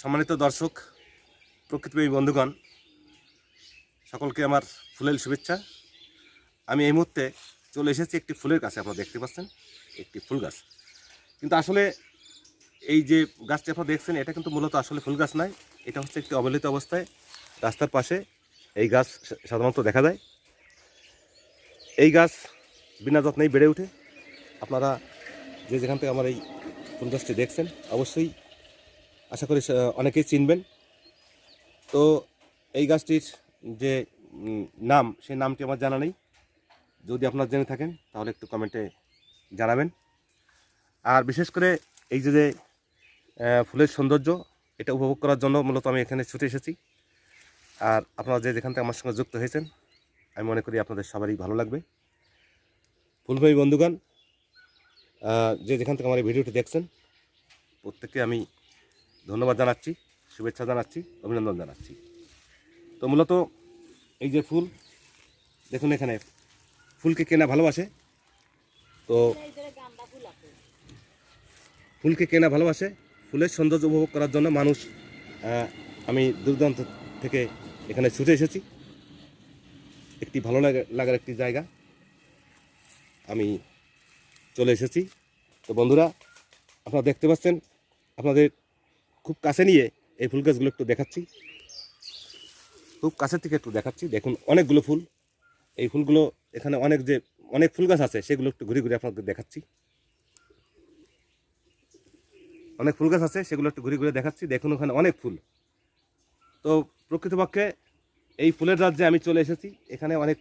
সম্মানিত দর্শক, প্রকৃতিপ্রেমী বন্ধুগণ, সকলকে আমার ফুলের শুভেচ্ছা। আমি এই মুহূর্তে চলে এসেছি একটি ফুলের কাছে আপনারা দেখতে পাচ্ছেন, একটি ফুল গাছ। কিন্তু আসলে এই যে গাছটি আপনারা দেখছেন, এটা কিন্তু মূলত আসলে ফুল গাছ নয়, এটা হচ্ছে একটি অবহেলিত অবস্থায় রাস্তার পাশে এই গাছ সাধারণত দেখা যায়। এই গাছ বিনা যত্নেই বেড়ে ওঠে। আপনারা যে যেখান থেকে আমার এই ফুল গাছটি দেখছেন, অবশ্যই আশা করি অনেকেই চিনবেন। তো এই গাছটির যে নাম, সেই নামটি আমার জানা নেই। যদি আপনারা জেনে থাকেন, তাহলে একটু কমেন্টে জানাবেন। আর বিশেষ করে এই যে ফুলের সৌন্দর্য, এটা উপভোগ করার জন্য মূলত আমি এখানে ছুটে এসেছি। আর আপনারা যে যেখান থেকে আমার সঙ্গে যুক্ত হয়েছেন, আমি মনে করি আপনাদের সবারই ভালো লাগবে। ফুলভাই বন্ধুগণ যে যেখান থেকে আমার এই ভিডিওটি দেখছেন, প্রত্যেককে আমি ধন্যবাদ জানাচ্ছি, শুভেচ্ছা জানাচ্ছি, অভিনন্দন জানাচ্ছি। তো মূলত এই যে ফুল, দেখুন এখানে, ফুলকে কেনা ভালোবাসে? তো ফুলকে কেনা ভালোবাসে? ফুলের সৌন্দর্য উপভোগ করার জন্য মানুষ আমি দুর্দান্ত থেকে এখানে ছুটে এসেছি। একটি ভালো লাগা- লাগার একটি জায়গা। আমি চলে এসেছি। তো বন্ধুরা, আপনারা দেখতে পাচ্ছেন, আপনাদের খুব কাছে নিয়ে এই ফুল গাছগুলো একটু দেখাচ্ছি। খুব কাছের থেকে একটু দেখাচ্ছি। দেখুন, অনেকগুলো ফুল। এই ফুলগুলো এখানে অনেক যে, অনেক ফুল গাছ আছে, সেগুলো একটু ঘুরে ঘুরে আপনাদের দেখাচ্ছি। অনেক ফুল গাছ আছে, সেগুলো একটু ঘুরে ঘুরে দেখাচ্ছি। দেখুন, ওখানে অনেক ফুল। তো প্রকৃতপক্ষে এই ফুলের রাজ্যে আমি চলে এসেছি। এখানে অনেক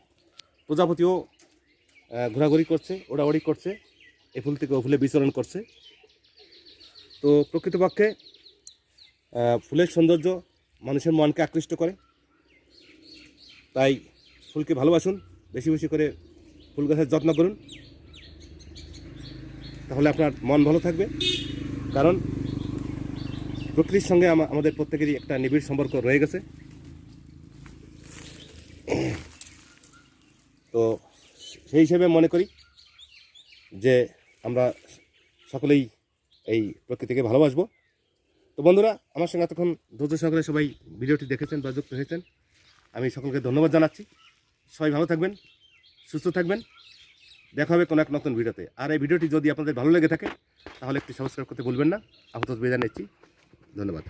প্রজাপতিও ঘোরাঘুরি করছে, ওড়াওড়ি করছে। এই ফুল থেকে ও ফুলে বিচরণ করছে। তো প্রকৃতপক্ষে ফুলের সৌন্দর্য মানুষের মনকে আকৃষ্ট করে। তাই ফুলকে ভালোবাসুন, বেশি বেশি করে ফুল গাছের যত্ন করুন। তাহলে আপনার মন ভালো থাকবে। কারণ প্রকৃতির সঙ্গে আমাদের প্রত্যেকেরই একটা নিবিড় সম্পর্ক রয়ে গেছে। তো সেই হিসেবে মনে করি যে আমরা সকলেই এই প্রকৃতিকে ভালোবাসবো। তো বন্ধুরা, আমার সঙ্গে এতক্ষণ ধৈর্য সহকারে সবাই ভিডিওটি দেখেছেন বা যুক্ত হয়েছেন। আমি সকলকে ধন্যবাদ জানাচ্ছি। সবাই ভালো থাকবেন, সুস্থ থাকবেন। দেখা হবে কোনো এক নতুন ভিডিওতে। আর এই ভিডিওটি যদি আপনাদের ভালো লেগে থাকে, তাহলে একটি সাবস্ক্রাইব করতে ভুলবেন না। আপাতত বিদায় নিচ্ছি। ধন্যবাদ।